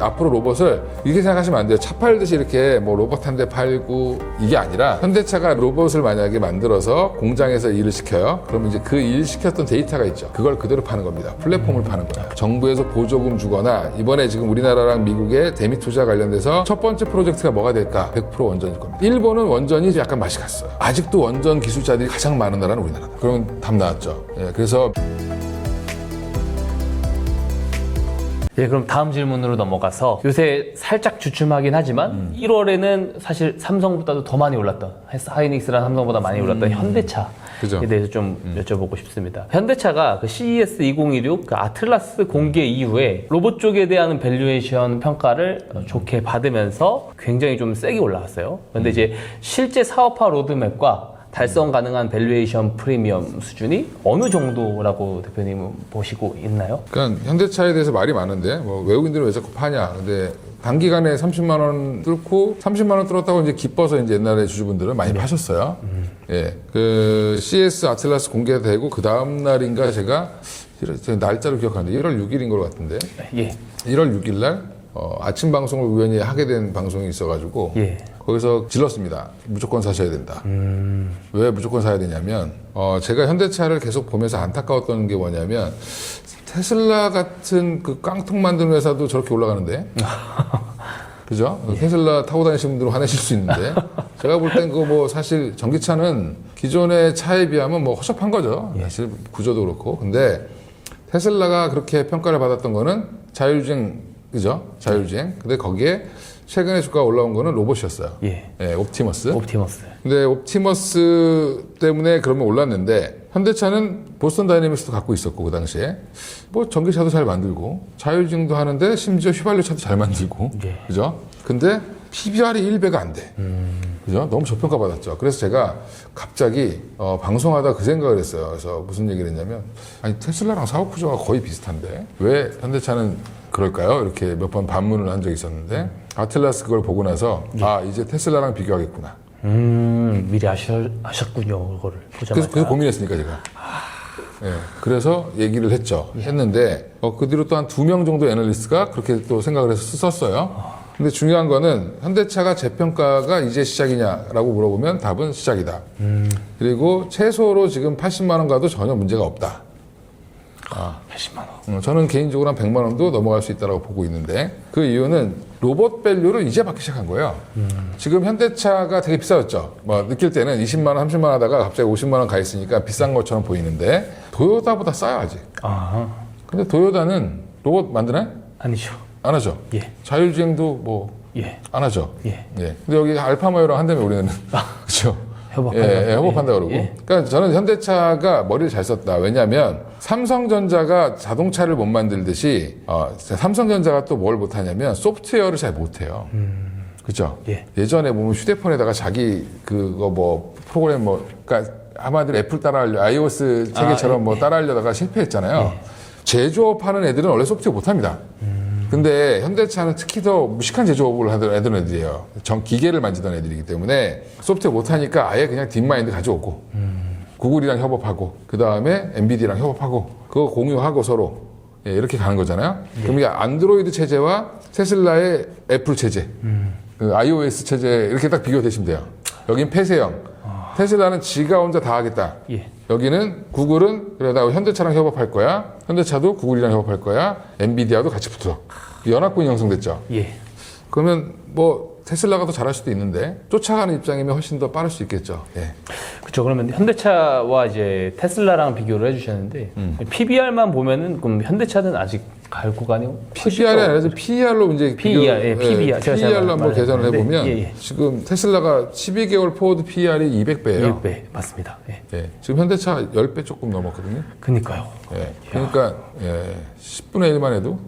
앞으로 로봇을 이렇게 생각하시면 안 돼요. 차 팔듯이 이렇게 뭐 로봇 한 대 팔고 이게 아니라 현대차가 로봇을 만약에 만들어서 공장에서 일을 시켜요. 그러면 이제 그 일 시켰던 데이터가 있죠. 그걸 그대로 파는 겁니다. 플랫폼을 파는 거예요. 정부에서 보조금 주거나 이번에 지금 우리나라랑 미국의 대미 투자 관련돼서 첫 번째 프로젝트가 뭐가 될까? 100% 원전일 겁니다. 일본은 원전이 약간 맛이 갔어요. 아직도 원전 기술자들이 가장 많은 나라는 우리나라다. 그러면 답 나왔죠. 예, 그래서 예, 그럼 다음 질문으로 넘어가서 요새 살짝 주춤하긴 하지만 1월에는 사실 삼성보다도 더 많이 올랐던 하이닉스랑 삼성보다 많이 올랐던 현대차에 그죠. 대해서 좀 여쭤보고 싶습니다. 현대차가 그 CES 2016 그 아틀라스 공개 이후에 로봇 쪽에 대한 밸류에이션 평가를 어, 좋게 받으면서 굉장히 좀 세게 올라왔어요. 근데 이제 실제 사업화 로드맵과 달성 가능한 밸류에이션 프리미엄 수준이 어느 정도라고 대표님은 보시고 있나요? 그러니까 현대차에 대해서 말이 많은데 뭐 외국인들은 왜 자꾸 파냐. 근데 단기간에 30만 원 뚫고 30만 원 뚫었다고 이제 기뻐서 이제 옛날에 주주분들은 많이 파셨어요. 예. 그 CS 아틀라스 공개되고 그 다음 날인가 제가 날짜를 기억하는데 1월 6일인 것 같은데 예. 1월 6일 날 어, 아침 방송을 우연히 하게 된 방송이 있어가지고 예. 거기서 질렀습니다. 무조건 사셔야 된다. 왜 무조건 사야 되냐면 어, 제가 현대차를 계속 보면서 안타까웠던 게 뭐냐면 테슬라 같은 그 깡통 만드는 회사도 저렇게 올라가는데 그죠? 테슬라 타고 다니시는 분들은 화내실 수 있는데 제가 볼 땐 그거 뭐 사실 전기차는 기존의 차에 비하면 뭐 허접한 거죠. 사실 구조도 그렇고 근데 테슬라가 그렇게 평가를 받았던 거는 자율주행 그죠? 자율주행. 근데 거기에 최근에 주가가 올라온 거는 로봇이었어요. 예. 예, 옵티머스. 옵티머스. 근데 옵티머스 때문에 그러면 올랐는데 현대차는 보스턴 다이내믹스도 갖고 있었고 그 당시에 뭐 전기차도 잘 만들고 자율주행도 하는데 심지어 휘발유 차도 잘 만들고 예. 그죠? 근데 PBR이 1배가 안 돼. 그죠? 너무 저평가 받았죠. 그래서 제가 갑자기 어, 방송하다 그 생각을 했어요. 그래서 무슨 얘기를 했냐면 아니 테슬라랑 사업 구조가 거의 비슷한데 왜 현대차는 그럴까요? 이렇게 몇 번 반문을 한 적이 있었는데 아틀라스 그걸 보고 나서 아 이제 테슬라랑 비교하겠구나. 음, 미리 아셔, 아셨군요, 그거를. 보자마자. 그래서, 그래서 고민했으니까 제가. 예, 그래서 얘기를 했죠. 했는데 어, 그 뒤로 또 한 두 명 정도 애널리스트가 그렇게 또 생각을 해서 썼어요. 근데 중요한 거는 현대차가 재평가가 이제 시작이냐라고 물어보면 답은 시작이다. 그리고 최소로 지금 80만 원 가도 전혀 문제가 없다. 80만 원. 어, 저는 개인적으로 한 100만 원도 넘어갈 수 있다고 보고 있는데 그 이유는 로봇 밸류를 이제 받기 시작한 거예요. 지금 현대차가 되게 비싸졌죠. 뭐 느낄 때는 20만 원, 30만 원 하다가 갑자기 50만 원 가 있으니까 비싼 것처럼 보이는데 도요타보다 싸요 아직. 아, 근데 도요타는 로봇 만드나요? 아니죠. 안 하죠. 예. 자율주행도 뭐안 예. 하죠. 예. 예. 근데 여기 알파마요랑 한다며 우리는 그렇죠. 협업한다. 예, 예, 협업한다 그러고. 예. 그러니까 저는 현대차가 머리를 잘 썼다. 왜냐하면 삼성전자가 자동차를 못 만들듯이 어, 삼성전자가 또 뭘 못하냐면 소프트웨어를 잘 못해요. 그죠? 예. 예전에 보면 휴대폰에다가 자기 그거 뭐 프로그램 뭐 그러니까 한마디로 애플 따라하려 iOS 체계처럼 아, 뭐 따라하려다가 실패했잖아요. 제조업하는 애들은 원래 소프트웨어 못합니다. 근데 현대차는 특히 더 무식한 제조업을 하던 애들 애들이에요. 전 기계를 만지던 애들이기 때문에 소프트웨어 못하니까 아예 그냥 딥마인드 가져오고 구글이랑 협업하고 그 다음에 엔비디랑 협업하고 그거 공유하고 서로 예, 이렇게 가는 거잖아요. 그럼 이게 안드로이드 체제와 테슬라의 애플 체제, 그 iOS 체제 이렇게 딱 비교되시면 돼요. 여긴 폐쇄형. 테슬라는 지가 혼자 다 하겠다. 예. 여기는 구글은 그러다 현대차랑 협업할 거야. 현대차도 구글이랑 협업할 거야. 엔비디아도 같이 붙어. 연합군이 형성됐죠. 예. 그러면 뭐 테슬라가 더 잘할 수도 있는데 쫓아가는 입장이면 훨씬 더 빠를 수 있겠죠. 예. 그렇죠. 그러면 현대차와 이제 테슬라랑 비교를 해주셨는데 음. PBR만 보면은 그럼 현대차는 아직 갈 구간이 PBR이 더- 아니라 PER로 이제 PER, 예, PBR. 잘 PER로 한번 계산을 했는데, 해보면 예, 예. 지금 테슬라가 12개월 포워드 PER이 200배예요. 6배 맞습니다. 예. 예. 지금 현대차 10배 조금 넘었거든요. 그니까요. 예. 그러니까 예. 10분의 1만 해도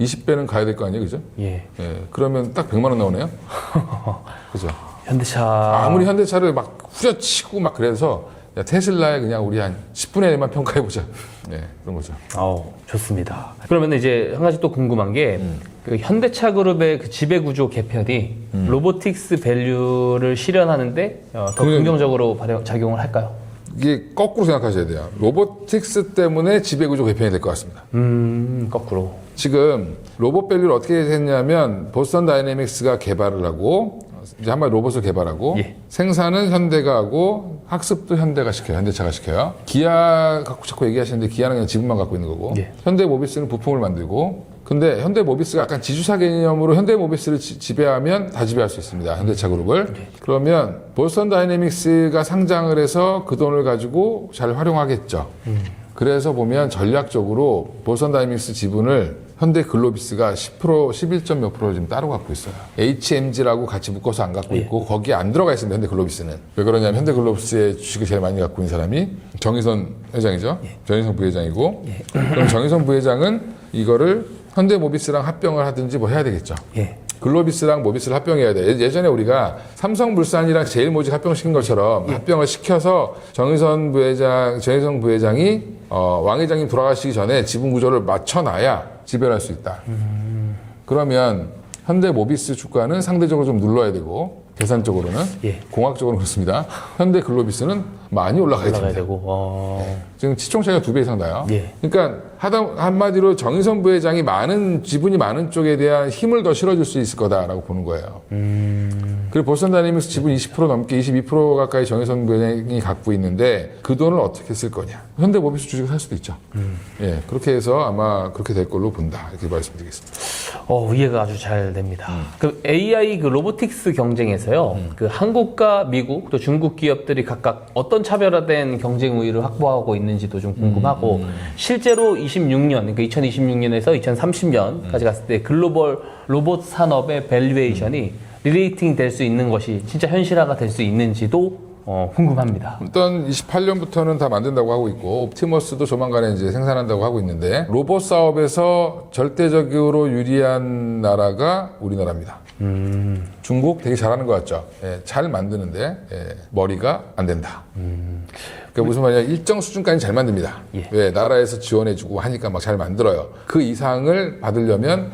20배는 가야 될 거 아니에요, 그죠? 예. 예. 그러면 딱 100만 원 나오네요. 그죠? 현대차 아무리 현대차를 막 후려치고 막 그래서 야, 테슬라에 그냥 우리 한 10분의 1만 평가해 보자. 네, 그런 거죠. 아우 좋습니다. 그러면 이제 한 가지 또 궁금한 게 그 현대차 그룹의 그 지배 구조 개편이 로보틱스 밸류를 실현하는데 어, 더 그- 긍정적으로 발현, 작용을 할까요? 이게 거꾸로 생각하셔야 돼요. 로보틱스 때문에 지배구조 개편이 될 것 같습니다. 음 거꾸로. 지금 로봇 밸류를 어떻게 했냐면 보스턴 다이내믹스가 개발을 하고 이제 한마디 로봇을 개발하고 예. 생산은 현대가 하고 학습도 현대가 시켜요. 현대차가 시켜요. 기아 갖고 자꾸 얘기하시는데 기아는 그냥 지분만 갖고 있는 거고 예. 현대 모비스는 부품을 만들고 근데 현대 모비스가 약간 지주사 개념으로 현대 모비스를 지, 지배하면 다 지배할 수 있습니다. 현대차 그룹을. 그러면 보스턴 다이내믹스가 상장을 해서 그 돈을 가지고 잘 활용하겠죠. 그래서 보면 전략적으로 보스턴 다이내믹스 지분을 현대 글로비스가 10% 11점 몇 프로 지금 따로 갖고 있어요. HMG라고 같이 묶어서 안 갖고 있고 거기에 안 들어가 있습니다. 현대 글로비스는. 왜 그러냐면 현대 글로비스의 주식을 제일 많이 갖고 있는 사람이 정의선 회장이죠. 정의선 부회장이고 그럼 정의선 부회장은 이거를 현대 모비스랑 합병을 하든지 뭐 해야 되겠죠. 예. 글로비스랑 모비스를 합병해야 돼. 예- 예전에 우리가 삼성물산이랑 제일모직 합병시킨 것처럼 합병을 시켜서 정의선 부회장, 정의선 부회장이 어, 왕 회장님 돌아가시기 전에 지분 구조를 맞춰놔야 지배할 수 있다. 그러면 현대 모비스 주가는 상대적으로 좀 눌러야 되고 계산적으로는 예. 공학적으로는 그렇습니다. 현대 글로비스는 많이 올라가야 올라가야 됩니다. 되고. 어. 지금 시총 차이가 두 배 이상 나요. 예. 그러니까 하다 한마디로 정의선 부회장이 많은 지분이 많은 쪽에 대한 힘을 더 실어줄 수 있을 거다라고 보는 거예요. 그리고 보선 다니면서 지분 20% 넘게 22% 가까이 정의선 부회장이 갖고 있는데 그 돈을 어떻게 쓸 거냐? 현대 모비스 주식을 살 수도 있죠. 예, 그렇게 해서 아마 그렇게 될 걸로 본다 이렇게 말씀드리겠습니다. 어, 이해가 아주 잘 됩니다. 그 AI 그 로보틱스 경쟁에서요, 그 한국과 미국 또 중국 기업들이 각각 어떤 차별화된 경쟁 우위를 확보하고 있는지도 좀 궁금하고, 실제로 26년, 그러니까 2026년에서 2030년까지 갔을 때 글로벌 로봇 산업의 밸류에이션이 리레이팅 될 수 있는 것이 진짜 현실화가 될 수 있는지도 어, 궁금합니다. 일단 28년부터는 다 만든다고 하고 있고 옵티머스도 조만간에 이제 생산한다고 하고 있는데 로봇 사업에서 절대적으로 유리한 나라가 우리나라입니다. 중국 되게 잘하는 것 같죠. 예, 잘 만드는데 예, 머리가 안 된다. 그러니까 무슨 말이냐 일정 수준까지 잘 만듭니다. 예. 왜 나라에서 지원해주고 하니까 막 잘 만들어요. 그 이상을 받으려면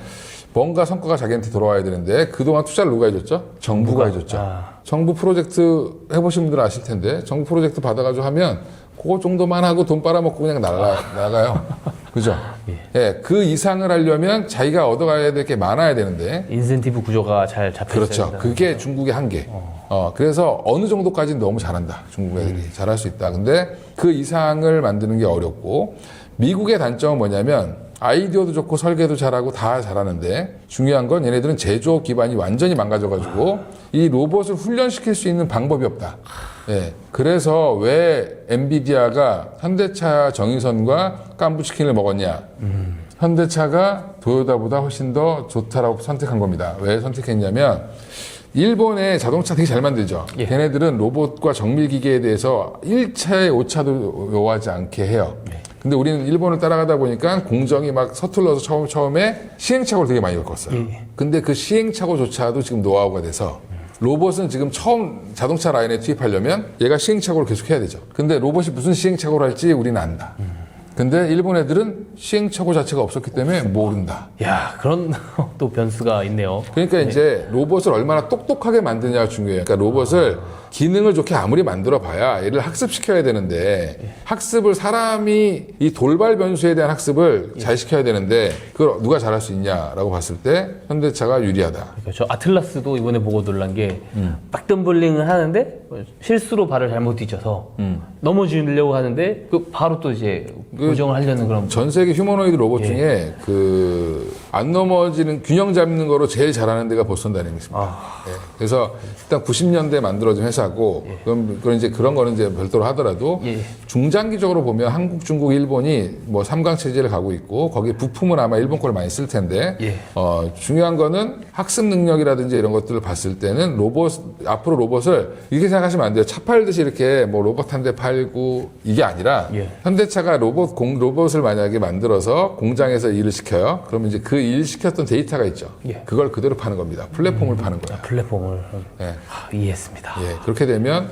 뭔가 성과가 자기한테 돌아와야 되는데 그동안 투자를 누가 해줬죠? 정부가 해줬죠. 아. 정부 프로젝트 해보신 분들 아실 텐데 정부 프로젝트 받아가지고 하면 그거 정도만 하고 돈 빨아먹고 그냥 날라, 나가요. 그죠? 예. 그 이상을 하려면 자기가 얻어가야 될 게 많아야 되는데 인센티브 구조가 잘 잡혀 있어야 그렇죠. 그게 중국의 한계. 어, 그래서 어느 정도까지는 너무 잘한다. 중국 애들이 잘할 수 있다. 근데 그 이상을 만드는 게 어렵고 미국의 단점은 뭐냐면 아이디어도 좋고 설계도 잘하고 다 잘하는데 중요한 건 얘네들은 제조업 기반이 완전히 망가져가지고 이 로봇을 훈련시킬 수 있는 방법이 없다. 예. 그래서 왜 엔비디아가 현대차 정의선과 깐부치킨을 먹었냐? 현대차가 도요타보다 훨씬 더 좋다라고 선택한 겁니다. 왜 선택했냐면 일본의 자동차 되게 잘 만들죠. 예. 걔네들은 로봇과 정밀 기계에 대해서 1차의 오차도 요하지 않게 해요. 근데 우리는 일본을 따라가다 보니까 공정이 막 서툴러서 처음, 처음에 시행착오를 되게 많이 겪었어요. 예. 근데 그 시행착오조차도 지금 노하우가 돼서 로봇은 지금 처음 자동차 라인에 투입하려면 얘가 시행착오를 계속 해야 되죠. 근데 로봇이 무슨 시행착오를 할지 우리는 안다. 근데 일본 애들은 시행착오 자체가 없었기 때문에 모른다. 야 그런 또 변수가 있네요. 그러니까 이제 로봇을 얼마나 똑똑하게 만드냐가 중요해요. 그러니까 로봇을 기능을 좋게 아무리 만들어 봐야 얘를 학습시켜야 되는데 학습을 사람이 이 돌발 변수에 대한 학습을 잘 시켜야 되는데 그걸 누가 잘할 수 있냐라고 봤을 때 현대차가 유리하다. 저 아틀라스도 이번에 보고 놀란 게 박덤블링을 하는데 실수로 발을 잘못 뒤져서 넘어지려고 하는데 그 바로 또 이제 고정을 하려는 그런 전 세계 휴머노이드 로봇 중에 그 안 넘어지는 균형 잡는 거로 제일 잘하는 데가 보스턴 다이내믹스입니다. 예. 그래서 일단 90년대 만들어진 회사 고 그럼 그런 이제 그런 거는 이제 별도로 하더라도 예. 중장기적으로 보면 한국, 중국, 일본이 뭐 삼강 체제를 가고 있고 거기에 부품은 아마 일본 걸 많이 쓸 텐데 예. 어, 중요한 거는 학습 능력이라든지 이런 것들을 봤을 때는 로봇 앞으로 로봇을 이렇게 생각하시면 안 돼요. 차 팔듯이 이렇게 뭐 로봇 한 대 팔고 이게 아니라 예. 현대차가 로봇 공 로봇을 만약에 만들어서 공장에서 일을 시켜요. 그러면 이제 그 일 시켰던 데이터가 있죠. 예. 그걸 그대로 파는 겁니다. 플랫폼을 파는 거야. 플랫폼을 예. 아, 이해했습니다. 예, 그렇게 되면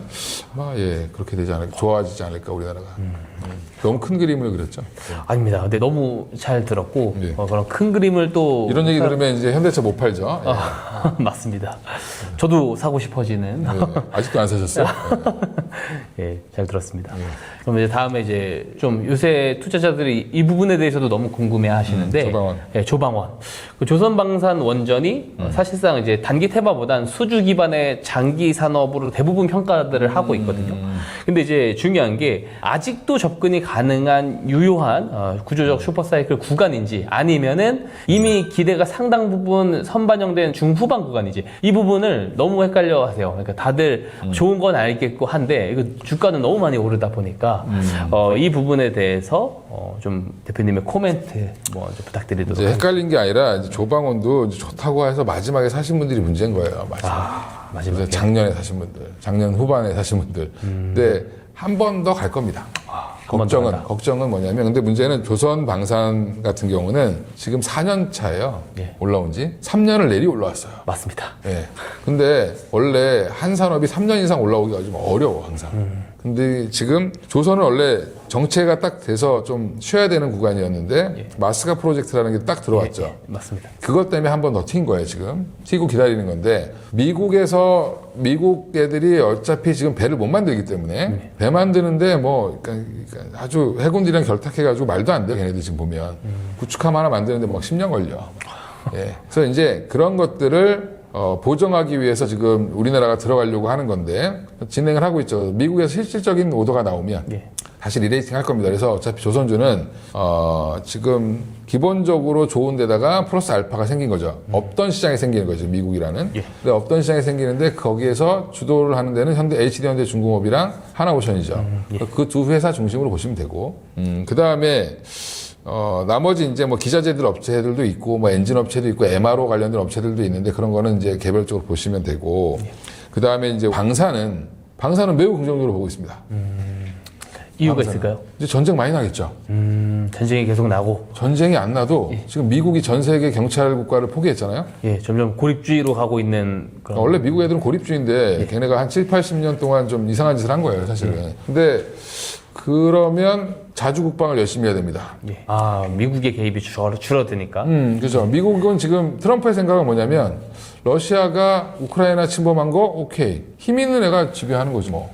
아마 예 그렇게 되지 않을까 좋아지지 않을까 우리나라가 음. 너무 큰 그림을 그렸죠. 아닙니다. 근데 너무 잘 들었고 예. 어, 그런 큰 그림을 또 이런 얘기 들으면 이제 현대차 못 팔죠. 예. 아, 맞습니다. 저도 사고 싶어지는 예. 아직도 안 사셨어요? 예, 잘 들었습니다. 알겠습니다. 그럼 이제 다음에 이제 좀 요새 투자자들이 이 부분에 대해서도 너무 궁금해 하시는데 음, 조방원. 네, 조방원. 그 조선방산 원전이 음. 어, 사실상 이제 단기 테마보단 수주 기반의 장기 산업으로 대부분 평가들을 하고 있거든요. 음. 근데 이제 중요한 게 아직도 접근이 가능한 유효한 어, 구조적 슈퍼사이클 구간인지 아니면은 이미 기대가 상당 부분 선반영된 중후반 구간인지 이 부분을 너무 헷갈려 하세요. 그러니까 다들 좋은 건 알겠고 한데 이거 주가는 너무 많이 오르다 보니까 어, 이 부분에 대해서 어, 좀 대표님의 코멘트 뭐좀 부탁드리도록 이제 하겠습니다. 헷갈린 게 아니라 조방원도 좋다고 해서 마지막에 사신 분들이 문제인 거예요. 마지막에. 아. 그래서 작년에 사신 분들, 작년 후반에 사신 분들. 근데 한 번 더 갈 겁니다. 한번더 걱정은. 걱정은 뭐냐면 근데 문제는 조선 방산 같은 경우는 지금 4년 차예요. 예. 올라온 지 3년을 내리 올라왔어요. 맞습니다. 예. 근데 원래 한 산업이 3년 이상 올라오기가 좀 어려워 항상. 근데 지금 조선은 원래 정체가 딱 돼서 좀 쉬어야 되는 구간이었는데 마스가 프로젝트라는 게 딱 들어왔죠. 예, 맞습니다. 그것 때문에 한 번 더 튄 거예요, 지금. 튀고 기다리는 건데, 미국에서, 미국 애들이 어차피 지금 배를 못 만들기 때문에, 배 만드는데 뭐, 그러니까 그러니까 아주 해군들이랑 결탁해가지고 말도 안 돼, 걔네들 지금 보면. 구축함 하나 만드는데 막 10년 걸려. 예. 그래서 이제 그런 것들을 어, 보정하기 위해서 지금 우리나라가 들어가려고 하는 건데, 진행을 하고 있죠. 미국에서 실질적인 오더가 나오면, 예. 다시 리레이팅 할 겁니다. 그래서 어차피 조선주는 어, 지금 기본적으로 좋은 데다가 플러스 알파가 생긴 거죠. 없던 시장이 생기는 거죠. 미국이라는. 예. 근데 없던 시장이 생기는데 거기에서 주도를 하는 데는 현대 HD 현대 중공업이랑 하나오션이죠. 그두 회사 중심으로 보시면 되고. 음, 그 다음에 어, 나머지 이제 뭐 기자재들 업체들도 있고, 뭐 엔진 업체도 있고, MRO 관련된 업체들도 있는데 그런 거는 이제 개별적으로 보시면 되고, 그 다음에 이제 방사는, 방사는 매우 긍정적으로 보고 있습니다. 이유가 방사는. 있을까요? 이제 전쟁 많이 나겠죠. 음, 전쟁이 계속 나고 전쟁이 안 나도 지금 미국이 전 세계 경찰 국가를 포기했잖아요. 예, 점점 고립주의로 가고 있는 그런 원래 미국 애들은 고립주의인데 걔네가 한 7, 80년 동안 좀 이상한 짓을 한 거예요, 사실은. 근데 그러면 자주 국방을 열심히 해야 됩니다. 예. 아, 미국의 개입이 줄, 줄어드니까. 음, 그죠. 미국은 지금 트럼프의 생각은 뭐냐면 러시아가 우크라이나 침범한 거 오케이. 힘 있는 애가 지배하는 거지 뭐.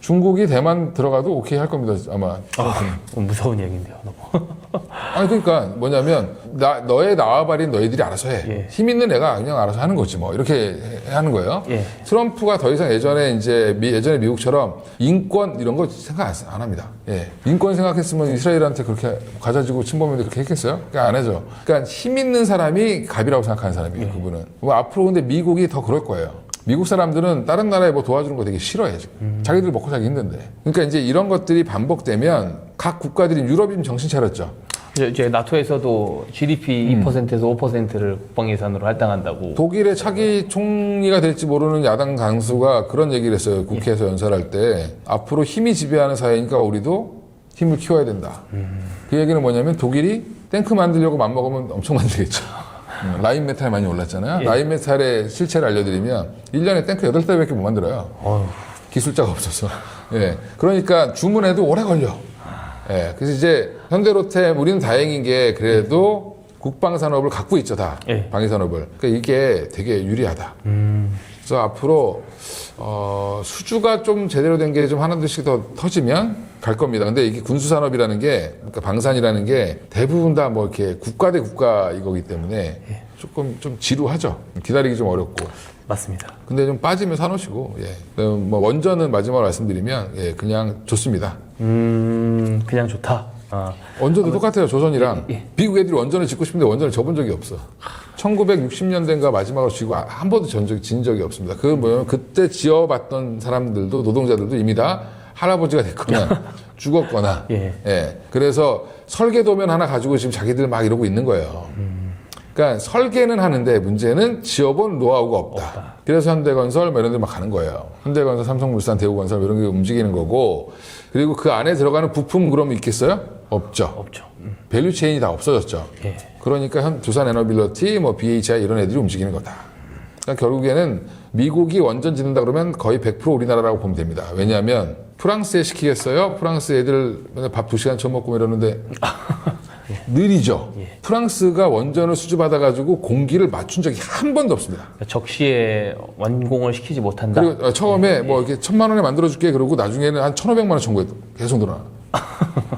중국이 대만 들어가도 오케이 할 겁니다, 아마. 아, 어, 무서운 얘기인데요, 너무. 아니 그러니까 뭐냐면 나 너의 나와바린 너희들이 알아서 해. 예. 힘 있는 애가 그냥 알아서 하는 거지 뭐 이렇게 해- 하는 거예요. 예. 트럼프가 더 이상 예전에 이제 미, 예전에 미국처럼 인권 이런 거 생각 안, 안 합니다. 예. 인권 생각했으면 이스라엘한테 그렇게 가져지고 침범했는데 그렇게 했겠어요? 그러니까 안 해죠. 그러니까 힘 있는 사람이 갑이라고 생각하는 사람이에요. 예. 그분은. 뭐 앞으로 근데 미국이 더 그럴 거예요. 미국 사람들은 다른 나라에 뭐 도와주는 거 되게 싫어해 지금. 음. 자기들 먹고 살기 힘든데. 그러니까 이제 이런 것들이 반복되면 각 국가들이 유럽이 좀 정신 차렸죠. 이제, 나토에서도 GDP 음. 2%에서 5%를 국방 예산으로 할당한다고. 독일의 차기 총리가 될지 모르는 야당 강수가 그런 얘기를 했어요. 국회에서 연설할 때. 앞으로 힘이 지배하는 사회니까 우리도 힘을 키워야 된다. 그 얘기는 뭐냐면 독일이 탱크 만들려고 맘먹으면 엄청 만들겠죠. 음, 라인 메탈 많이 올랐잖아요. 예. 라인 메탈의 실체를 알려드리면 1년에 탱크 8대밖에 못 만들어요. 어휴, 기술자가 없어서. 예. 그러니까 주문해도 오래 걸려. 예. 그래서 이제 현대로템 우리는 다행인 게 그래도 국방 산업을 갖고 있죠 다. 예. 방위 산업을. 그러니까 이게 되게 유리하다. 그래서 앞으로 어, 수주가 좀 제대로 된 게 좀 하나 둘씩 더 터지면 갈 겁니다. 근데 이게 군수 산업이라는 게 그러니까 방산이라는 게 대부분 다 뭐 이렇게 국가 대 국가 이거기 때문에 조금 좀 지루하죠. 기다리기 좀 어렵고. 맞습니다. 근데 좀 빠지면 사놓으시고, 예. 그럼 뭐 원전은 마지막으로 말씀드리면, 예, 그냥 좋습니다. 음, 그냥 좋다. 아, 원전도 똑같아요, 조선이랑. 예. 미국 애들이 원전을 짓고 싶은데 원전을 접은 적이 없어. 1960년대인가 마지막으로 지고 아- 한 번도 전 적이, 진 적이 없습니다. 그건 뭐냐면 그때 지어봤던 사람들도, 노동자들도 이미 다 할아버지가 됐거나 죽었거나. 예. 그래서 설계도면 하나 가지고 지금 자기들 막 이러고 있는 거예요. 그러니까 설계는 하는데 문제는 지어본 노하우가 없다. 그래서 현대건설 뭐 이런 데막 가는 거예요. 현대건설, 삼성물산, 대우건설 뭐 이런 게 움직이는 거고 그리고 그 안에 들어가는 부품 그럼 있겠어요? 없죠. 없죠. 밸류 체인이 다 없어졌죠. 예. 그러니까 현 두산 에너빌러티, 뭐 BHI 이런 애들이 움직이는 거다. 그러니까 결국에는 미국이 원전 짓는다 그러면 거의 100% 우리나라라고 보면 됩니다. 왜냐하면 프랑스에 시키겠어요? 프랑스 애들 맨날 밥두 시간 처먹고 이러는데 느리죠. 예. 프랑스가 원전을 수주받아 가지고 공기를 맞춘 적이 한 번도 없습니다. 적시에 완공을 시키지 못한다. 그리고 어, 처음에 뭐 이렇게 천만 원에 만들어 줄게 그러고 나중에는 한 천오백만 원 청구해 계속 늘어나.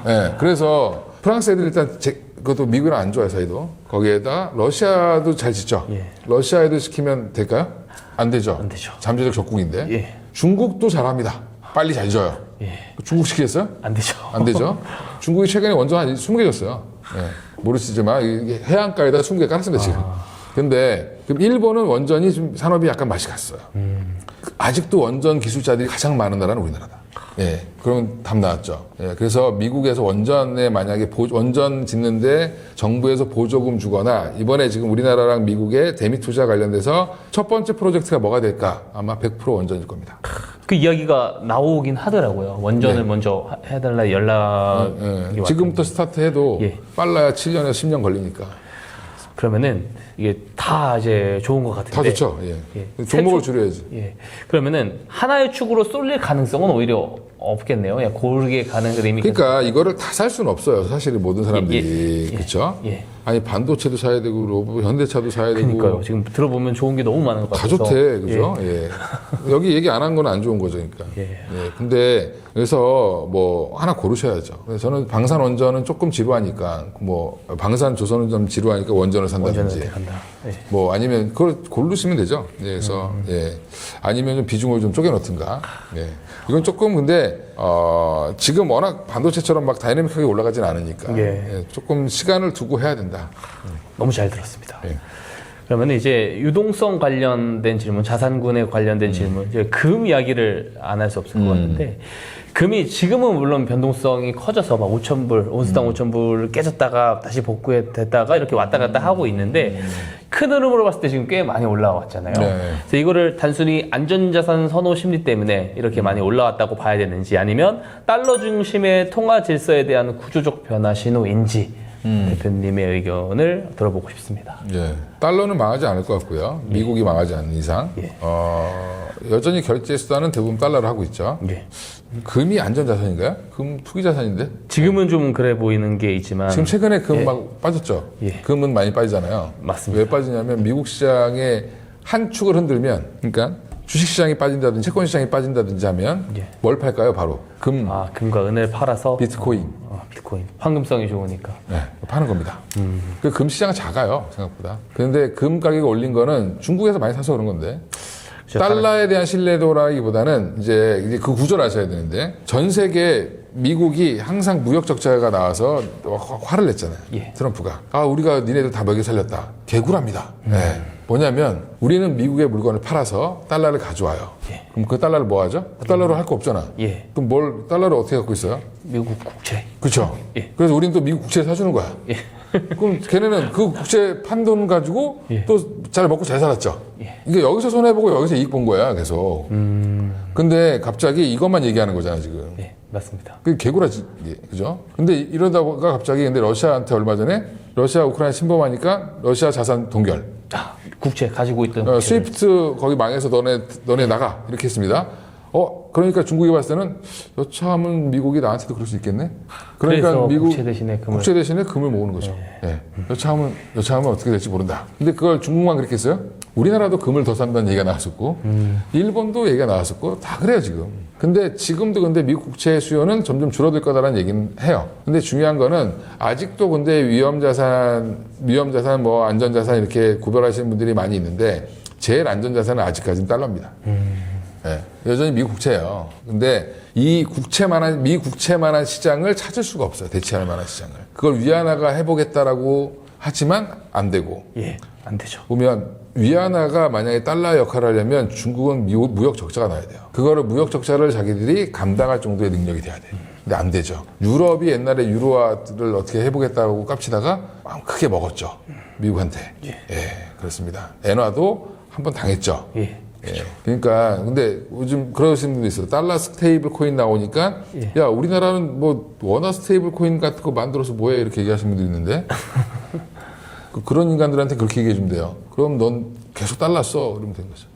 예, 그래서 프랑스 애들 일단 제, 그것도 미국이랑 안 좋아요 사이도. 거기에다 러시아도 잘 짓죠. 예. 러시아 애들 시키면 될까요? 안 되죠. 안 되죠. 잠재적 적국인데. 예. 중국도 잘합니다. 빨리 잘 져요. 예. 중국 시키겠어요? 안 되죠. 안 되죠. 중국이 최근에 원전 한 20개 줬어요. 예. 모르시지만 이게 해안가에다 20개 깔았습니다, 지금. 근데 그럼 일본은 원전이 좀 산업이 약간 맛이 갔어요. 아직도 원전 기술자들이 가장 많은 나라는 우리나라다. 예. 그러면 답 나왔죠. 예. 그래서 미국에서 원전에 만약에 보- 원전 짓는데 정부에서 보조금 주거나 이번에 지금 우리나라랑 미국의 대미 투자 관련돼서 첫 번째 프로젝트가 뭐가 될까? 아마 100% 원전일 겁니다. 그 이야기가 나오긴 하더라고요. 원전을 먼저 하- 해달라 연락이 예. 왔 지금부터 스타트해도 예. 빨라야 7년에서 10년 걸리니까. 그러면은 이게 다 이제 좋은 것 같은데. 다 좋죠. 예. 예. 종목을 세 축- 줄여야지. 예. 그러면은 하나의 축으로 쏠릴 가능성은 오히려 없겠네요. 그냥 고르게 가는 그 의미가. 그러니까 이거를 다 살 수는 없어요. 사실 모든 사람들이 예, 예, 그렇죠. 예. 아니 반도체도 사야 되고 로봇 현대차도 사야 되고 그러니까요. 지금 들어보면 좋은 게 너무 많은 것다 같아서. 좋대, 그죠? 예. 여기 얘기 안 한 건 안 좋은 거죠, 그러니까. 예. 예. 근데 그래서 뭐 하나 고르셔야죠. 저는 방산 원전은 조금 지루하니까 뭐 방산 조선은 좀 지루하니까 원전을 산다든지. 예. 뭐 아니면 그걸 고르시면 되죠. 예, 그래서 음. 예 아니면 좀 비중을 좀 쪼개 넣든가. 예 이건 조금 근데 어 지금 워낙 반도체처럼 막 다이내믹하게 올라가진 않으니까 예. 예, 조금 시간을 두고 해야 된다. 너무 잘 들었습니다. 예. 그러면 이제 유동성 관련된 질문, 자산군에 관련된 음. 질문, 이제 금 이야기를 안 할 수 없을 것 같은데 금이 지금은 물론 변동성이 커져서 막 5천 불, 음. 온스당 5천 불 깨졌다가 다시 복구됐다가 이렇게 왔다 갔다 하고 있는데 큰 흐름으로 봤을 때 지금 꽤 많이 올라왔잖아요. 음. 네. 그래서 이거를 단순히 안전자산 선호 심리 때문에 이렇게 많이 올라왔다고 봐야 되는지 아니면 달러 중심의 통화 질서에 대한 구조적 변화 신호인지 음. 대표님의 의견을 들어보고 싶습니다. 예 달러는 망하지 않을 것 같고요. 미국이 망하지 않는 이상 예. 어 여전히 결제 수단은 대부분 달러로 하고 있죠. 예. 금이 안전자산인가요? 금 투기 자산인데 지금은 좀 그래 보이는 게 있지만 지금 최근에 금 막 빠졌죠. 예. 금은 많이 빠지잖아요. 맞습니다. 왜 빠지냐면 미국 시장의 한 축을 흔들면, 그러니까 주식 시장이 빠진다든지 채권 시장이 빠진다든지 하면 예. 뭘 팔까요? 바로 금, 아 금과 은을 팔아서 비트코인 어, 비트코인 황금성이 좋으니까 네, 파는 겁니다. 음. 그금 시장은 작아요 생각보다. 그런데 금 가격이 올린 거는 중국에서 많이 사서 그런 건데. 달러에 대한 신뢰도라기보다는 이제 이제 그 구조를 아셔야 되는데 전 세계 미국이 항상 무역 적자가 나와서 화- 화를 냈잖아요. 예. 트럼프가 아 우리가 니네들 다 먹여 살렸다. 개구랍니다. 음. 네. 뭐냐면 우리는 미국의 물건을 팔아서 달러를 가져와요. 예. 그럼 그 달러를 뭐 하죠? 그 달러로 할 거 없잖아. 예 그럼 뭘 달러를 어떻게 갖고 있어요? 미국 국채 그렇죠. 예. 그래서 우리는 또 미국 국채를 사주는 거야. 예. 그럼 걔네는 그 국채 판 돈 가지고 예. 또잘 먹고 잘 살았죠. 예. 이게 여기서 손해 보고 여기서 이익 본 거야 계속. 음. 근데 갑자기 이것만 얘기하는 거잖아 지금. 예 맞습니다 그 개구라지, 예, 그죠? 근데 이러다가 갑자기 근데 러시아한테 얼마 전에 러시아 우크라이나 침범하니까 러시아 자산 동결. 아, 국채 가지고 있던 어. 스위프트 거기 망해서 너네 너네 나가 이렇게 했습니다. 어 그러니까 중국이 봤을 때는 여차하면 미국이 나한테도 그럴 수 있겠네. 그러니까 미국 국채 대신에 금을 국채 대신에 금을 모으는 거죠. 예. 여차하면 여차하면 어떻게 될지 모른다. 근데 그걸 중국만 그렇게 했어요? 우리나라도 금을 더 산다는 얘기가 나왔었고, 일본도 얘기가 나왔었고, 다 그래요 지금. 근데 지금도 근데 미국 국채 수요는 점점 줄어들 거다라는 얘기는 해요. 근데 중요한 거는 아직도 근데 위험 자산, 위험 자산, 뭐 안전 자산 이렇게 구별하시는 분들이 많이 있는데 제일 안전 자산은 아직까지는 달러입니다. 예, 여전히 미국 국채예요. 근데 이 국채만한 미 국채만한 시장을 찾을 수가 없어요. 대체할 만한 시장을. 그걸 위안화가 해보겠다라고 하지만 안 되고 예 안 되죠 보면 위안화가 만약에 달러 역할을 하려면 중국은 미- 무역 적자가 나야 돼요. 그거를 무역 적자를 자기들이 감당할 정도의 능력이 돼야 돼. 근데 안 되죠. 유럽이 옛날에 유로화를 어떻게 해보겠다고 깝치다가 막 크게 먹었죠. 미국한테. 예, 그렇습니다. 엔화도 한 번 당했죠. 예 예. 그러니까 근데 요즘 그러시는 분도 있어요. 달러 스테이블 코인 나오니까 예. 야 우리나라는 뭐 원화 스테이블 코인 같은 거 만들어서 뭐해 이렇게 얘기하시는 분도 있는데 그- 그런 인간들한테 그렇게 얘기해 주면 돼요. 그럼 넌 계속 달러 써 그러면 되는 거죠.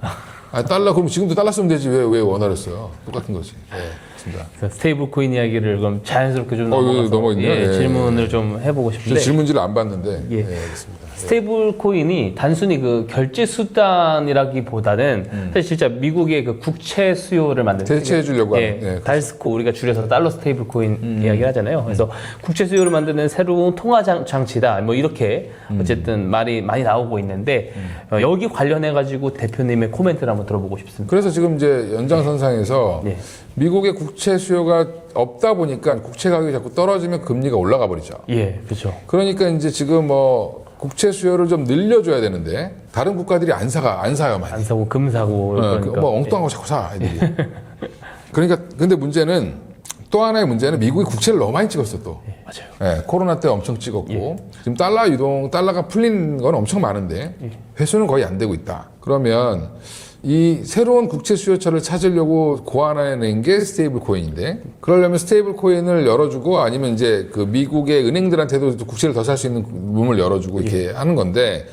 아, 달러 그럼 지금도 달러 쓰면 되지 왜 왜 원화를 써요? 똑같은 거지. 예, 맞습니다. 그래서 스테이블 코인 이야기를 그럼 자연스럽게 좀 어, 이거 넘어가서 넘어있네요. 예, 예. 질문을 좀 해보고 저 싶은데 질문지를 안 봤는데. 예. 예, 알겠습니다. 스테이블 코인이 단순히 그 결제 수단이라기보다는 사실 진짜 미국의 그 국채 수요를 만드는 대체해 주려고 예, 하는. 예, 그렇죠. 달스코 우리가 줄여서 달러 스테이블 코인 음. 이야기를 하잖아요. 그래서 국채 수요를 만드는 새로운 통화 장- 장치다. 뭐 이렇게 음. 어쨌든 말이 많이 나오고 있는데 어, 여기 관련해 가지고 대표님의 코멘트를 한번 들어보고 싶습니다. 그래서 지금 이제 연장선상에서 예. 미국의 국채 수요가 없다 보니까 국채 가격이 자꾸 떨어지면 금리가 올라가 버리죠. 예, 그렇죠. 그러니까 이제 지금 뭐 국채 수요를 좀 늘려줘야 되는데 다른 국가들이 안 사가 안 사요 많이. 안 사고 금 사고 어, 그러니까 그 뭐 엉뚱한 거 자꾸 사 애들이. 그러니까 근데 문제는 또 하나의 문제는 미국이 국채를 너무 많이 찍었어 또. 예, 맞아요. 예, 코로나 때 엄청 찍었고 지금 달러 유동 달러가 풀린 건 엄청 많은데 회수는 거의 안 되고 있다. 그러면 이 새로운 국채 수요처를 찾으려고 고안해낸 게 스테이블 코인인데 그러려면 스테이블 코인을 열어주고 아니면 이제 그 미국의 은행들한테도 국채를 더 살 수 있는 문을 열어주고 이렇게 하는 건데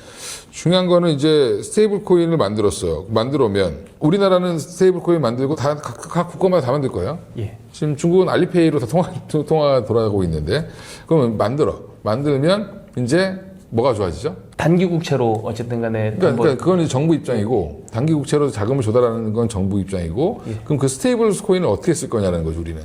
중요한 거는 이제 스테이블 코인을 만들었어요. 만들어면 우리나라는 스테이블 코인 만들고 다 각, 각 국가마다 다 만들 거예요. 예. 지금 중국은 알리페이로 다 통화, 통화 돌아가고 있는데, 그러면 만들어. 만들면 이제 뭐가 좋아지죠? 단기 국채로 어쨌든 간에 그러니까, 뭐 그러니까 그건 정부 입장이고, 단기 국채로 자금을 조달하는 건 정부 입장이고, 그럼 그 스테이블 코인을 어떻게 쓸 거냐는 거죠, 우리는.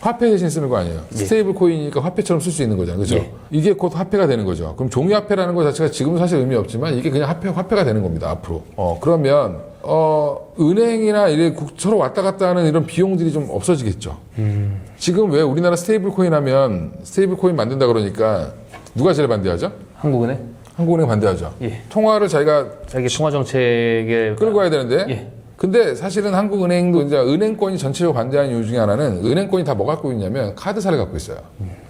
화폐 대신 쓰는 거 아니에요. 스테이블 코인이니까 화폐처럼 쓸 수 있는 거잖아요. 그죠? 예. 이게 곧 화폐가 되는 거죠. 그럼 종이 화폐라는 것 자체가 지금은 사실 의미 없지만 이게 그냥 화폐, 화폐가 되는 겁니다, 앞으로. 어, 그러면, 어, 은행이나 이래 국- 서로 왔다 갔다 하는 이런 비용들이 좀 없어지겠죠. 지금 왜 우리나라 스테이블 코인 하면 스테이블 코인 만든다 그러니까 누가 제일 반대하죠? 한국은행 한국은행 반대하죠. 예. 통화를 자기가 자기 통화 정책에 끌고 가야 되는데 예. 근데 사실은 한국은행도 이제 은행권이 전체적으로 반대하는 이유 중에 하나는 은행권이 다 뭐 갖고 있냐면 카드사를 갖고 있어요.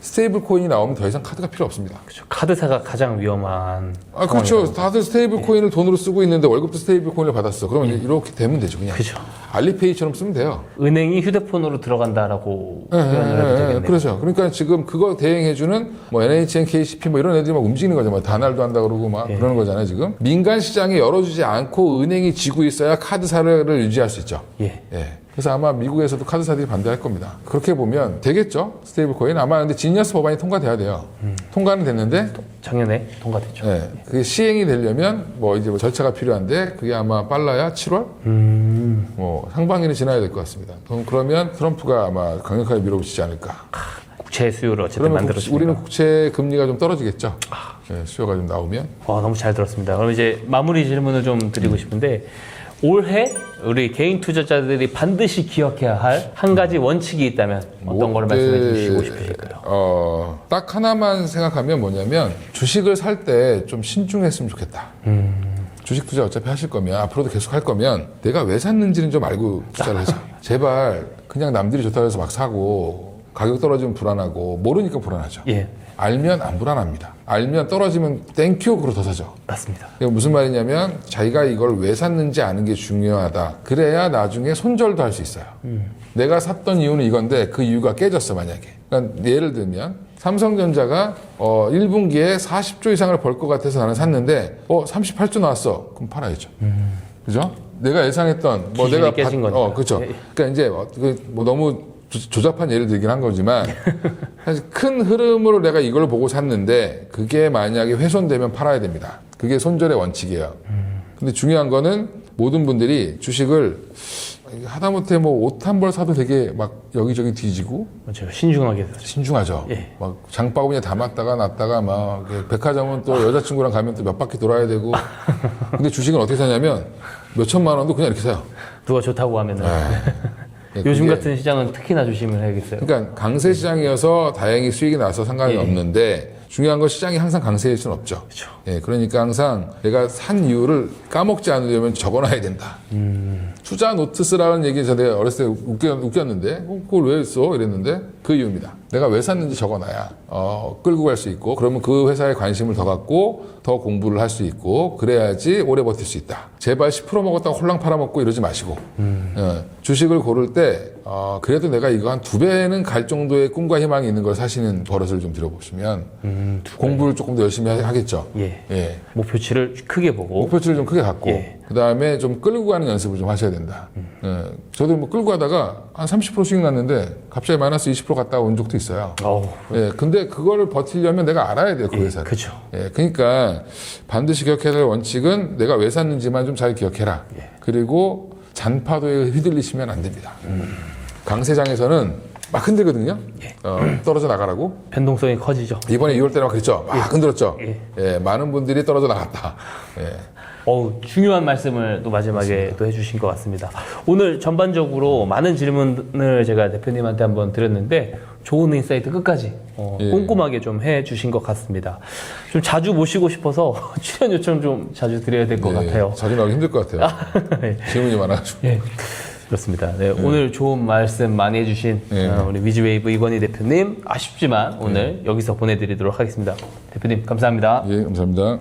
스테이블 코인이 나오면 더 이상 카드가 필요 없습니다. 그렇죠. 카드사가 가장 위험한 아 그렇죠. 다들 스테이블 코인을 돈으로 쓰고 있는데 월급도 스테이블 코인을 받았어. 그러면 이렇게 되면 되죠, 그냥. 그렇죠. 알리페이처럼 쓰면 돼요. 은행이 휴대폰으로 들어간다라고 예, 표현을 예, 예, 되겠네요. 그렇죠. 그러니까 지금 그거 대행해주는 뭐 NHN, KCP 뭐 이런 애들이 막 움직이는 거죠. 뭐 다날도 한다 그러고 막 예. 그러는 거잖아요, 지금. 민간 시장에 열어주지 않고 은행이 쥐고 있어야 카드사를 유지할 수 있죠. 예. 예. 그래서 아마 미국에서도 카드사들이 반대할 겁니다. 그렇게 보면 되겠죠? 스테이블 코인. 아마 근데 지니어스 법안이 통과돼야 돼요. 음. 통과는 됐는데, 작년에 통과됐죠. 예. 그게 시행이 되려면 뭐 이제 뭐 절차가 필요한데, 그게 아마 빨라야 7월? 음. 뭐 상반기는 지나야 될 것 같습니다. 그럼 그러면 트럼프가 아마 강력하게 밀어붙이지 않을까. 국채 수요를 어쨌든 만들어줍니다. 우리는 국채 금리가 좀 떨어지겠죠. 예, 수요가 좀 나오면. 와, 너무 잘 들었습니다. 그럼 이제 마무리 질문을 좀 드리고 싶은데 올해 우리 개인 투자자들이 반드시 기억해야 할 한 가지 원칙이 있다면 어떤 거를 말씀해 주시고 싶으실까요? 어, 딱 하나만 생각하면 뭐냐면 주식을 살 때 좀 신중했으면 좋겠다. 주식 투자 어차피 하실 거면 앞으로도 계속 할 거면 내가 왜 샀는지는 좀 알고 투자를 하자. 제발 그냥 남들이 좋다고 해서 막 사고 가격 떨어지면 불안하고 모르니까 불안하죠. 예, 알면 안 불안합니다. 알면 떨어지면 땡큐 그러고 더 사죠. 맞습니다. 무슨 말이냐면 자기가 이걸 왜 샀는지 아는 게 중요하다. 그래야 나중에 손절도 할 수 있어요. 내가 샀던 이유는 이건데 그 이유가 깨졌어 만약에. 그러니까 예를 들면 삼성전자가 어 1분기에 40조 이상을 벌 것 같아서 나는 샀는데 어 38조 나왔어. 그럼 팔아야죠. 그죠? 내가 예상했던 뭐 내가 깨진 거니까. 어 그렇죠. 예, 예. 그러니까 이제 어, 그뭐 너무 조- 조잡한 예를 들긴 한 거지만 사실 큰 흐름으로 내가 이걸 보고 샀는데 그게 만약에 훼손되면 팔아야 됩니다. 그게 손절의 원칙이에요. 근데 중요한 거는 모든 분들이 주식을 하다못해 뭐 옷 한 벌 사도 되게 막 여기저기 뒤지고 맞아요. 신중하게. 신중하죠. 예. 막 장바구니에 담았다가 놨다가 막 이렇게 백화점은 또 여자친구랑 가면 또 몇 바퀴 돌아야 되고. 근데 주식은 어떻게 사냐면 몇 천만 원도 그냥 이렇게 사요. 누가 좋다고 하면은 예, 요즘 그게- 같은 시장은 특히나 조심을 해야겠어요. 그러니까 강세 시장이어서 다행히 수익이 나서 상관이 예. 없는데 중요한 건 시장이 항상 강세일 수는 없죠. 그렇죠. 예, 그러니까 항상 내가 산 이유를 까먹지 않으려면 적어놔야 된다. 투자 노트 쓰라는 얘기 전에 어렸을 때 웃겨, 웃겼는데 어, 그걸 왜 써? 이랬는데 그 이유입니다. 내가 왜 샀는지 적어놔야 어, 끌고 갈 수 있고 그러면 그 회사에 관심을 더 갖고 더 공부를 할 수 있고 그래야지 오래 버틸 수 있다. 제발 10% 먹었다가 홀랑 팔아먹고 이러지 마시고 예, 주식을 고를 때 어, 그래도 내가 이거 한 두 배는 갈 정도의 꿈과 희망이 있는 걸 사시는 버릇을 좀 들여보시면 공부를 조금 더 열심히 하- 하겠죠. 예. 예. 목표치를 크게 보고 목표치를 좀 크게 갖고 예. 그 다음에 좀 끌고 가는 연습을 좀 하셔야 된다. 예, 저도 뭐 끌고 가다가 한 30%씩 났는데 갑자기 마이너스 20% 갔다 온 적도 있어요. 어우, 예, 근데 그거를 버티려면 내가 알아야 돼요, 그 회사를. 그죠. 예, 그러니까 반드시 기억해야 될 원칙은 내가 왜 샀는지만 좀 잘 기억해라. 그리고 잔파도에 휘둘리시면 안 됩니다. 강세장에서는 막 흔들거든요. 어, 떨어져 나가라고. 변동성이 커지죠. 이번에 2월 때막 그랬죠. 막 흔들었죠. 예. 예, 많은 분들이 떨어져 나갔다. 예. 어우, 중요한 말씀을 또 마지막에 또 해주신 것 같습니다. 오늘 전반적으로 많은 질문을 제가 대표님한테 한번 드렸는데 좋은 인사이트 끝까지 어, 예. 꼼꼼하게 좀 해주신 것 같습니다. 좀 자주 모시고 싶어서 출연 요청 좀 자주 드려야 될것 예, 같아요. 자주 나오기 힘들 것 같아요. 예. 질문이 많아가지고. 예. 그렇습니다. 네, 오늘 좋은 말씀 많이 해주신 예. 어, 우리 위즈웨이브 이건희 대표님 아쉽지만 오늘 여기서 보내드리도록 하겠습니다. 대표님 감사합니다. 예, 감사합니다.